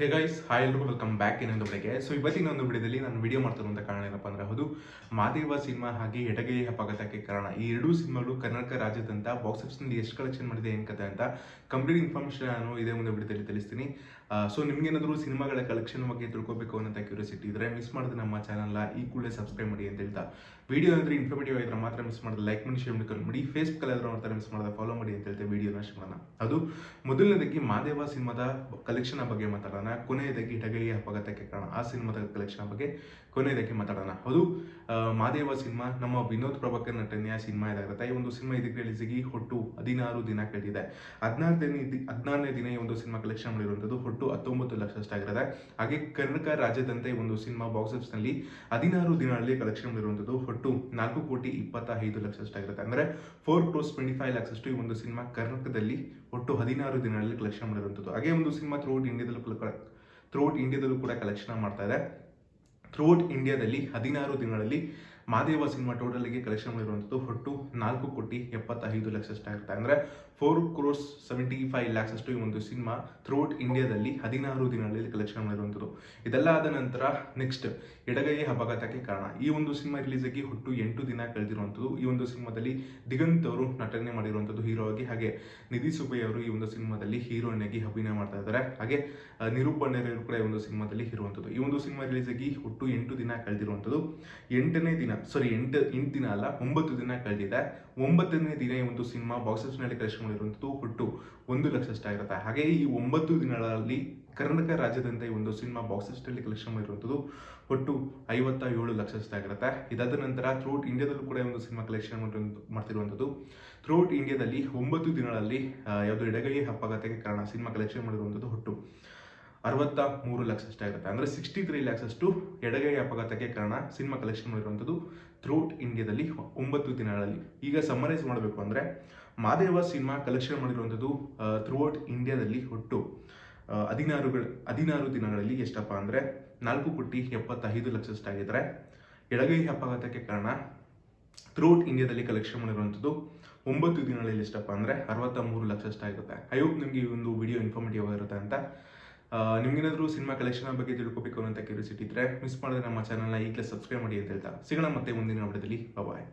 ಹೇ guys hi ಎಲ್ಲರೂ welcome back ಇನ್ನೊಂದು ಬೆಳಗ್ಗೆ. ಸೊ ಇವತ್ತಿನ ಒಂದು ವಿಡಿಯೋದಲ್ಲಿ ನಾನು ವಿಡಿಯೋ ಮಾಡ್ತಿರುವಂಥ ಕಾರಣ ಏನಪ್ಪ ಅಂದ್ರೆ ಹೌದು ಮಾದೇವ ಸಿನಿಮಾ ಹಾಗೆ ಎಡಗೈ ಅಪಘಾತಕ್ಕೆ ಕಾರಣ. ಈ ಎರಡೂ ಸಿನಿಮಾಗಳು ಕರ್ನಾಟಕ ರಾಜ್ಯದಂತ ಬಾಕ್ಸ್ ಆಫೀಸ್ನಲ್ಲಿ ಎಷ್ಟು ಕಲೆಕ್ಷನ್ ಮಾಡಿದೆ ಏನು ಕತೆ ಅಂತ ಕಂಪ್ಲೀಟ್ ಇನ್ಫಾರ್ಮೇಷನ್ ನಾನು ಇದೇ ಒಂದು ವಿಡಿಯೋದಲ್ಲಿ ತಿಳಿಸ್ತೀನಿ. ಸೊ ನಿಮ್ಗೇನಾದರೂ ಸಿನಿಮಾಗಳ ಕಲೆಕ್ಷನ್ ಬಗ್ಗೆ ತಿಳ್ಕೊಬೇಕು ಅನ್ನೋಂಥ ಕ್ಯೂರಿಯಾಸಿಟಿ ಇದ್ರೆ ಮಿಸ್ ಮಾಡಿದ್ರೆ ನಮ್ಮ ಚಾನಲ್ನ ಈ ಕೂಡಲೇ ಸಬ್ಸ್ಕ್ರೈಬ್ ಮಾಡಿ ಅಂತ ಹೇಳ್ತಾ. ವಿಡಿಯೋ ಅಂದರೆ ಇನ್ಫಾರ್ಮೇಟಿವ್ ಆಗಿದ್ರೆ ಮಾತ್ರ ಮಿಸ್ ಮಾಡಿದ್ರೆ ಲೈಕ್ ಮಾಡಿ ಶೇರ್ ಮಾಡಿ ಕಮೆಂಟ್ ಮಾಡಿ. ಫೇಸ್ಬುಕ್ ಅಲ್ಲಿ ಮಾತ್ರ ಮಿಸ್ ಮಾಡಿದ್ರೆ ಫಾಲೋ ಮಾಡಿ ಅಂತ ಹೇಳ್ತೇವೆ ವಿಡಿಯೋನ ಮಾಡೋಣ ಅದು ಮೊದಲನೇದಕ್ಕೆ ಮಾದೇವ ಸಿನಿಮಾದ ಕಲೆಕ್ಷನ್ ಬಗ್ಗೆ ಮಾತಾಡೋಣ. ಕೊನೆಯದಾಗಿ ಟಗಲಿ ಅಪಘಾತಕ್ಕೆ ಕಾರಣ ಆ ಸಿನಿಮಾದ ಕಲೆಕ್ಷನ್ ಬಗ್ಗೆ ಕೊನೆಯದಾಗಿ ಮಾತಾಡೋಣ. ಅದು ಮಾದೇವ ಸಿನಿಮಾ, ನಮ್ಮ ವಿನೋದ್ ಪ್ರಭಾಕರ್ ನಟನೆಯ ಸಿನಿಮಾ ಇದಾಗುತ್ತೆ ಈ ಒಂದು ಸಿನಿಮಾ ಇದಕ್ಕೆ ರಿಲೀಸಿಗೆ ಹೊಟ್ಟು ಹದಿನಾರು ದಿನ ಕಳೆದಿದೆ. ಹದಿನಾರನೇ ಹದಿನಾರನೇ ದಿನ ಈ ಒಂದು ಸಿನಿಮಾ ಕಲೆಕ್ಷನ್ ಮಾಡಿರುವಂಥದ್ದು ಹೊಟ್ಟು ಹತ್ತೊಂಬತ್ತು ಲಕ್ಷದಷ್ಟಾಗಿರುತ್ತೆ ಹಾಗೆ ಕರ್ನಾಟಕ ರಾಜ್ಯದಂತೆ ಒಂದು ಸಿನಿಮಾ ಬಾಕ್ಸ್ ಆಫೀಸ್ನಲ್ಲಿ ಹದಿನಾರು ದಿನಗಳಲ್ಲಿ ಕಲೆಕ್ಷನ್ ಮಾಡಿರುವಂಥದ್ದು ಹೊಟ್ಟು ನಾಲ್ಕು ಕೋಟಿ ಇಪ್ಪತ್ತೈದು ಲಕ್ಷ ಅಷ್ಟಾಗಿರುತ್ತೆ ಅಂದರೆ four crores twenty five lakhs ಅಷ್ಟು ಈ ಒಂದು ಸಿನಿಮಾ ಕರ್ನಾಟಕದಲ್ಲಿ ಒಟ್ಟು ಹದಿನಾರು ದಿನಗಳಲ್ಲಿ ಕಲೆಕ್ಷನ್ ಮಾಡಿರುವಂಥದ್ದು. ಹಾಗೆ ಒಂದು ಸಿನಿಮಾ ಥ್ರೂಔಟ್ ಇಂಡಿಯಾದಲ್ಲೂ ಕೂಡ ಥ್ರೂಔಟ್ ಇಂಡಿಯಾದಲ್ಲೂ ಕೂಡ ಕಲೆಕ್ಷನ್ ಮಾಡ್ತಾ ಇದೆ. ಥ್ರೂಔಟ್ ಇಂಡಿಯಾದಲ್ಲಿ ಹದಿನಾರು ದಿನಗಳಲ್ಲಿ ಮಾದೇವ ಸಿನಿಮಾ ಟೋಟಲ್ಗೆ ಕಲೆಕ್ಷನ್ ಮಾಡಿರುವಂಥದ್ದು ಒಟ್ಟು ನಾಲ್ಕು ಕೋಟಿ ಎಪ್ಪತ್ತೈದು ಲಕ್ಷ ಅಷ್ಟಾಗುತ್ತೆ ಅಂದರೆ four crores seventy five lakhs ಅಷ್ಟು ಈ ಒಂದು ಸಿನಿಮಾ ಥ್ರೂಔಟ್ ಇಂಡಿಯಾದಲ್ಲಿ ಹದಿನಾರು ದಿನಗಳಲ್ಲಿ ಕಲೆಕ್ಷನ್ ಮಾಡಿರುವಂಥದ್ದು ಇದೆಲ್ಲ ಆದ ನಂತರ ನೆಕ್ಸ್ಟ್ ಎಡಗೈ ಅಪಘಾತಕ್ಕೆ ಕಾರಣ. ಈ ಒಂದು ಸಿನಿಮಾ ರಿಲೀಸ್ ಆಗಿ ಒಟ್ಟು ಎಂಟು ದಿನ ಕಳೆದಿರುವಂಥದ್ದು ಈ ಒಂದು ಸಿನಿಮಾದಲ್ಲಿ ದಿಗಂತ್ ಅವರು ನಟನೆ ಮಾಡಿರುವಂಥದ್ದು ಹೀರೋ ಆಗಿ, ಹಾಗೆ ನಿಧಿ ಸುಬ್ಬಯ್ಯ ಅವರು ಈ ಒಂದು ಸಿನಿಮಾದಲ್ಲಿ ಹೀರೋಯಿನ್ ಆಗಿ ಅಭಿನಯ ಮಾಡ್ತಾ ಇದ್ದಾರೆ. ಹಾಗೆ ನಿರೂಪಣೆಯವರು ಕೂಡ ಈ ಒಂದು ಸಿನಿಮಾದಲ್ಲಿ ಇರುವಂಥದ್ದು ಈ ಒಂದು ಸಿನಿಮಾ ರಿಲೀಸ್ ಆಗಿ ಒಟ್ಟು ಎಂಟು ದಿನ ಕಳೆದಿರುವಂಥದ್ದು ಎಂಟನೇ ದಿನ ಸಾರಿ ಎಂಟು ಎಂಟು ದಿನ ಅಲ್ಲ, ಒಂಬತ್ತು ದಿನ ಕಳೆದಿದೆ. ಒಂಬತ್ತನೇ ದಿನ ಈ ಒಂದು ಸಿನಿಮಾ ಬಾಕ್ಸ್ ಆಫೀಸ್ನಲ್ಲಿ ಕಲೆಕ್ಷನ್ ಮಾಡಿರುವಂಥದ್ದು ಒಟ್ಟು ಒಂದು ಲಕ್ಷ ಅಷ್ಟಾಗಿರುತ್ತೆ ಹಾಗೆ ಈ ಒಂಬತ್ತು ದಿನಗಳಲ್ಲಿ ಕರ್ನಾಟಕ ರಾಜ್ಯದಂತೆ ಈ ಒಂದು ಸಿನಿಮಾ ಬಾಕ್ಸ್ ಆಫೀಸ್ನಲ್ಲಿ ಕಲೆಕ್ಷನ್ ಮಾಡಿರುವಂಥದ್ದು ಒಟ್ಟು ಐವತ್ತ ಏಳು ಲಕ್ಷ ಅಷ್ಟಾಗಿರುತ್ತೆ ಇದಾದ ನಂತರ ಥ್ರೂಟ್ ಇಂಡಿಯಾದಲ್ಲೂ ಕೂಡ ಒಂದು ಸಿನಿಮಾ ಕಲೆಕ್ಷನ್ ಮಾಡ್ತಿರುವಂಥದ್ದು ಥ್ರೂಟ್ ಇಂಡಿಯಾದಲ್ಲಿ ಒಂಬತ್ತು ದಿನಗಳಲ್ಲಿ ಯಾವುದೋ ಎಡಗೈ ಅಪಘಾತಕ್ಕೆ ಕಾರಣ ಸಿನಿಮಾ ಕಲೆಕ್ಷನ್ ಮಾಡಿರುವಂಥದ್ದು ಒಟ್ಟು ಅರವತ್ತ ಮೂರು ಲಕ್ಷ ಅಷ್ಟಾಗಿರುತ್ತೆ ಅಂದರೆ ಸಿಕ್ಸ್ಟಿ ತ್ರೀ ಲ್ಯಾಕ್ಸ್ ಅಷ್ಟು ಎಡಗೈ ಅಪಘಾತಕ್ಕೆ ಕಾರಣ ಸಿನಿಮಾ ಕಲೆಕ್ಷನ್ ಮಾಡಿರುವಂಥದ್ದು ಥ್ರೂಟ್ ಇಂಡಿಯಾದಲ್ಲಿ ಒಂಬತ್ತು ದಿನಗಳಲ್ಲಿ. ಈಗ ಸಮ್ಮರೈಸ್ ಮಾಡಬೇಕು ಅಂದರೆ ಮಾದೇವ ಸಿನಿಮಾ ಕಲೆಕ್ಷನ್ ಮಾಡಿರುವಂಥದ್ದು ಥ್ರೂಔಟ್ ಇಂಡಿಯಾದಲ್ಲಿ ಒಟ್ಟು ಹದಿನಾರುಗಳ ಹದಿನಾರು ದಿನಗಳಲ್ಲಿ ಎಷ್ಟಪ್ಪ ಅಂದರೆ ನಾಲ್ಕು ಕೋಟಿ ಎಪ್ಪತ್ತೈದು ಲಕ್ಷ ಅಷ್ಟಾಗಿದ್ರೆ ಎಡಗೈ ಅಪಘಾತಕ್ಕೆ ಕಾರಣ ಥ್ರೂಔಟ್ ಇಂಡಿಯಾದಲ್ಲಿ ಕಲೆಕ್ಷನ್ ಮಾಡಿರುವಂಥದ್ದು ಒಂಬತ್ತು ದಿನಗಳಲ್ಲಿ ಎಷ್ಟಪ್ಪ ಅಂದರೆ ಅರವತ್ತ ಮೂರು ಲಕ್ಷ ಅಷ್ಟಾಗಿರುತ್ತೆ ಐ ಹೋಪ್ ನಿಮಗೆ ಈ ಒಂದು ವಿಡಿಯೋ ಇನ್ಫಾರ್ಮೇಟಿವ್ ಆಗಿರುತ್ತೆ ಅಂತ ನಿಮ್ಗೇನಾದರೂ ಸಿನಿಮಾ ಕಲೆಕ್ಷನ್ ಬಗ್ಗೆ ತಿಳ್ಕೊಬೇಕು ಅಂತ ಕ್ಯೂರಿಯಾಸಿಟಿ ಇದ್ರೆ ಮಿಸ್ ಮಾಡಿದ್ರೆ ನಮ್ಮ ಚಾನಲ್ನ ಈಗಲೇ ಸಬ್ಸ್ಕ್ರೈಬ್ ಮಾಡಿ ಅಂತ ಹೇಳ್ತಾ. ಸಿಗೋಣ ಮತ್ತೆ ಮುಂದಿನ ವಿಡಿಯೋದಲ್ಲಿ. ಬಾಯ್